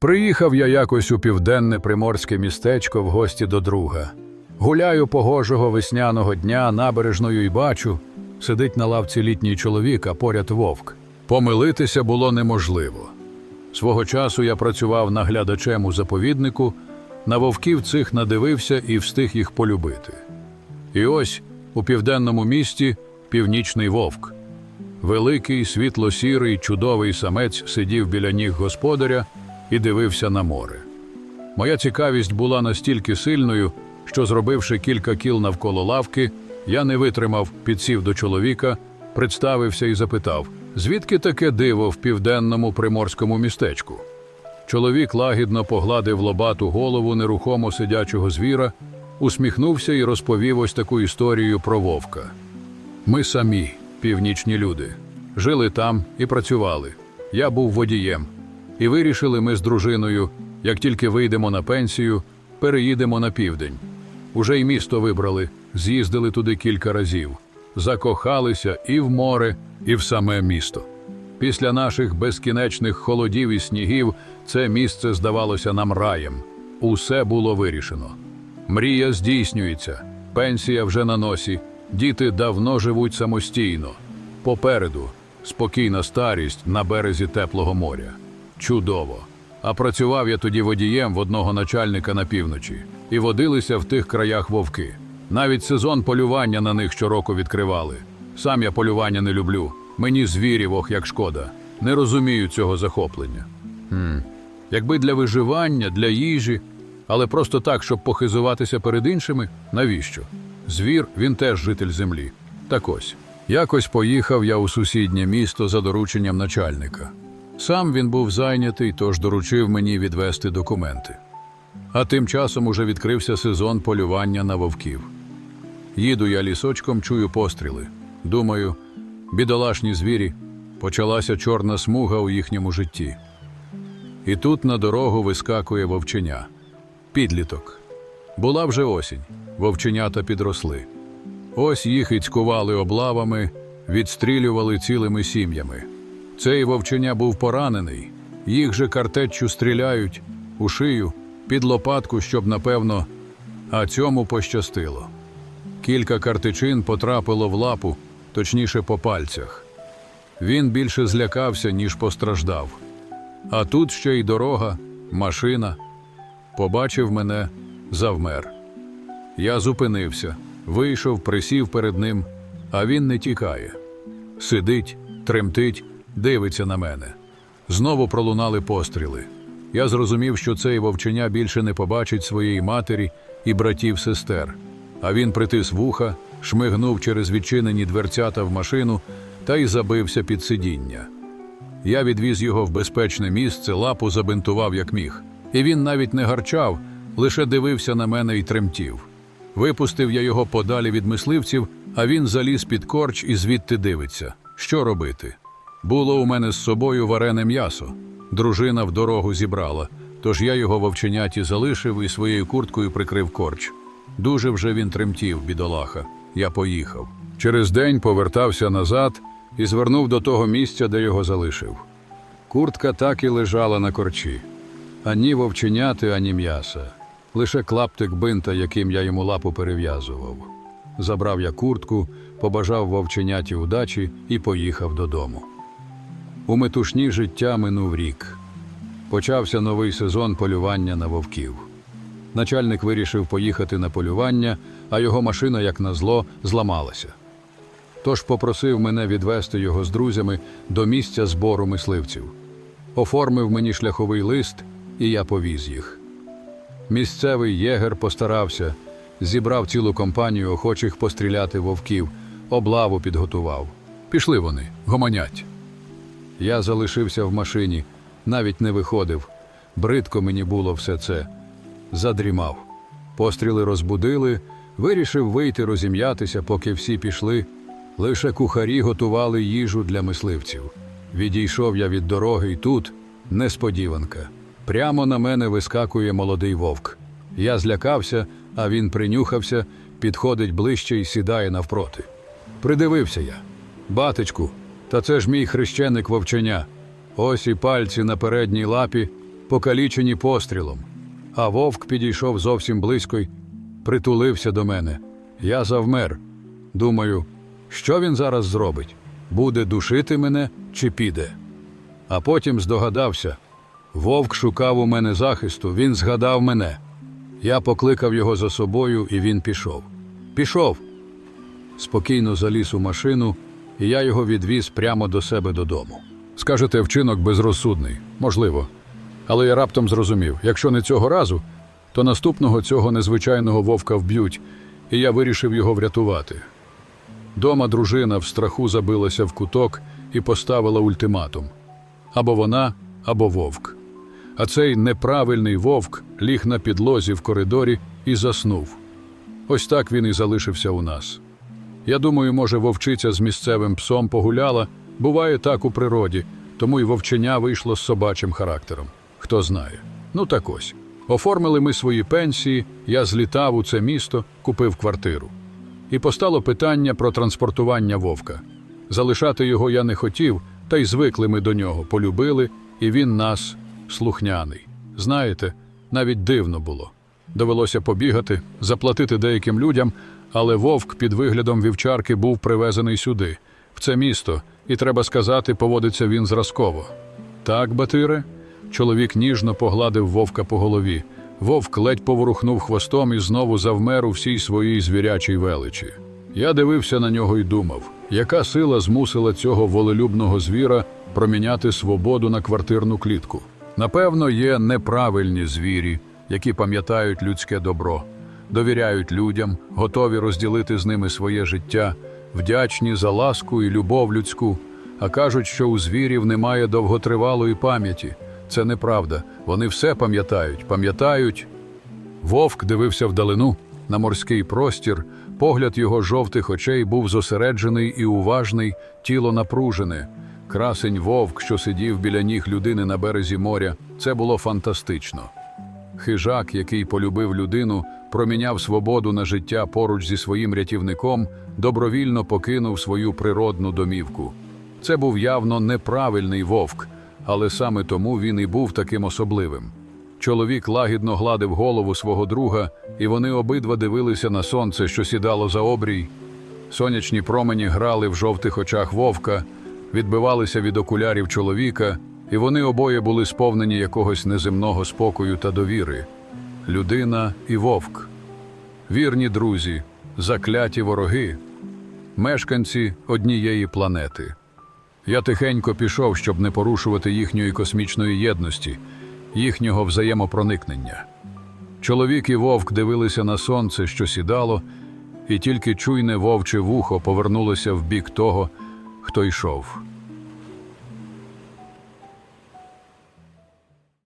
Приїхав я якось у південне приморське містечко в гості до друга. Гуляю погожого весняного дня набережною і бачу, сидить на лавці літній чоловік, а поряд вовк. Помилитися було неможливо. Свого часу я працював наглядачем у заповіднику, на вовків цих надивився і встиг їх полюбити. І ось у південному місті північний вовк. Великий, світло-сірий, чудовий самець сидів біля ніг господаря і дивився на море. Моя цікавість була настільки сильною, що, зробивши кілька кіл навколо лавки, я не витримав, підсів до чоловіка, представився і запитав, звідки таке диво в південному приморському містечку. Чоловік лагідно погладив лобату голову нерухомо сидячого звіра, усміхнувся і розповів ось таку історію про вовка. Ми самі, північні люди, жили там і працювали. Я був водієм. І вирішили ми з дружиною, як тільки вийдемо на пенсію, переїдемо на південь. Уже й місто вибрали, з'їздили туди кілька разів, закохалися і в море, і в саме місто. Після наших безкінечних холодів і снігів це місце здавалося нам раєм. Усе було вирішено. Мрія здійснюється, пенсія вже на носі, діти давно живуть самостійно. Попереду спокійна старість на березі теплого моря. Чудово. А працював я тоді водієм в одного начальника на півночі, і водилися в тих краях вовки. Навіть сезон полювання на них щороку відкривали. Сам я полювання не люблю. Мені звірів, ох, як шкода. Не розумію цього захоплення. Хм. Якби для виживання, для їжі, але просто так, щоб похизуватися перед іншими, навіщо? Звір, він теж житель землі. Так ось, якось поїхав я у сусіднє місто за дорученням начальника. Сам він був зайнятий, тож доручив мені відвести документи. А тим часом уже відкрився сезон полювання на вовків. Їду я лісочком, чую постріли. Думаю, бідолашні звірі, почалася чорна смуга у їхньому житті. І тут на дорогу вискакує вовченя. Підліток. Була вже осінь, вовченята підросли. Ось їх і цькували облавами, відстрілювали цілими сім'ями. Цей вовченя був поранений, їх же картеччю стріляють у шию, під лопатку, щоб напевно, а цьому пощастило. Кілька картичин потрапило в лапу, точніше по пальцях. Він більше злякався, ніж постраждав. А тут ще й дорога, машина. Побачив мене, завмер. Я зупинився, вийшов, присів перед ним, а він не тікає. Сидить, тремтить, дивиться на мене. Знову пролунали постріли. Я зрозумів, що цей вовченя більше не побачить своєї матері і братів-сестер. А він притис вуха, шмигнув через відчинені дверцята в машину та й забився під сидіння. Я відвіз його в безпечне місце, лапу забинтував як міг. І він навіть не гарчав, лише дивився на мене і тремтів. Випустив я його подалі від мисливців, а він заліз під корч і звідти дивиться. Що робити? Було у мене з собою варене м'ясо. Дружина в дорогу зібрала, тож я його вовченяті залишив і своєю курткою прикрив корч. Дуже вже він тремтів, бідолаха. Я поїхав. Через день повертався назад і звернув до того місця, де його залишив. Куртка так і лежала на корчі. Ані вовченяти, ані м'яса. Лише клаптик бинта, яким я йому лапу перев'язував. Забрав я куртку, побажав вовченяті удачі і поїхав додому. У метушні життя минув рік. Почався новий сезон полювання на вовків. Начальник вирішив поїхати на полювання, а його машина, як назло, зламалася. Тож попросив мене відвести його з друзями до місця збору мисливців. Оформив мені шляховий лист, і я повіз їх. Місцевий єгер постарався, зібрав цілу компанію охочих постріляти вовків, облаву підготував. Пішли вони, гомонять. Я залишився в машині, навіть не виходив. Бридко мені було все це. Задрімав. Постріли розбудили, вирішив вийти розім'ятися, поки всі пішли. Лише кухарі готували їжу для мисливців. Відійшов я від дороги, і тут несподіванка. Прямо на мене вискакує молодий вовк. Я злякався, а він принюхався, підходить ближче і сідає навпроти. Придивився я. Батечку, та це ж мій хрещеник вовченя. Ось і пальці на передній лапі, покалічені пострілом. А вовк підійшов зовсім близько й притулився до мене. Я завмер. Думаю, що він зараз зробить? Буде душити мене чи піде? А потім здогадався. Вовк шукав у мене захисту, він згадав мене. Я покликав його за собою, і він пішов. Пішов. Спокійно заліз у машину, і я його відвіз прямо до себе додому. Скажете, вчинок безрозсудний, можливо. Але я раптом зрозумів, якщо не цього разу, то наступного цього незвичайного вовка вб'ють, і я вирішив його врятувати. Дома дружина в страху забилася в куток і поставила ультиматум або вона, або вовк. А цей неправильний вовк ліг на підлозі в коридорі і заснув. Ось так він і залишився у нас. Я думаю, може, вовчиця з місцевим псом погуляла, буває так у природі, тому й вовченя вийшло з собачим характером. Хто знає. Ну так ось. Оформили ми свої пенсії, я злітав у це місто, купив квартиру. І постало питання про транспортування вовка. Залишати його я не хотів, та й звикли ми до нього, полюбили, і він нас слухняний. Знаєте, навіть дивно було. Довелося побігати, заплатити деяким людям, але вовк під виглядом вівчарки був привезений сюди, в це місто, і треба сказати, поводиться він зразково. Так, Батире? Чоловік ніжно погладив вовка по голові. Вовк ледь поворухнув хвостом і знову завмер у всій своїй звірячій величі. Я дивився на нього і думав, яка сила змусила цього волелюбного звіра проміняти свободу на квартирну клітку. Напевно, є неправильні звірі, які пам'ятають людське добро, довіряють людям, готові розділити з ними своє життя, вдячні за ласку і любов людську, а кажуть, що у звірів немає довготривалої пам'яті. Це неправда. Вони все пам'ятають, пам'ятають. Вовк дивився вдалину на морський простір. Погляд його жовтих очей був зосереджений і уважний, тіло напружене. Красень вовк, що сидів біля ніг людини на березі моря, це було фантастично. Хижак, який полюбив людину, проміняв свободу на життя поруч зі своїм рятівником, добровільно покинув свою природну домівку. Це був явно неправильний вовк, але саме тому він і був таким особливим. Чоловік лагідно гладив голову свого друга, і вони обидва дивилися на сонце, що сідало за обрій. Сонячні промені грали в жовтих очах вовка, відбивалися від окулярів чоловіка, і вони обоє були сповнені якогось неземного спокою та довіри. Людина і вовк. Вірні друзі, закляті вороги, мешканці однієї планети. Я тихенько пішов, щоб не порушувати їхньої космічної єдності, їхнього взаємопроникнення. Чоловік і вовк дивилися на сонце, що сідало, і тільки чуйне вовче вухо повернулося в бік того, хто йшов.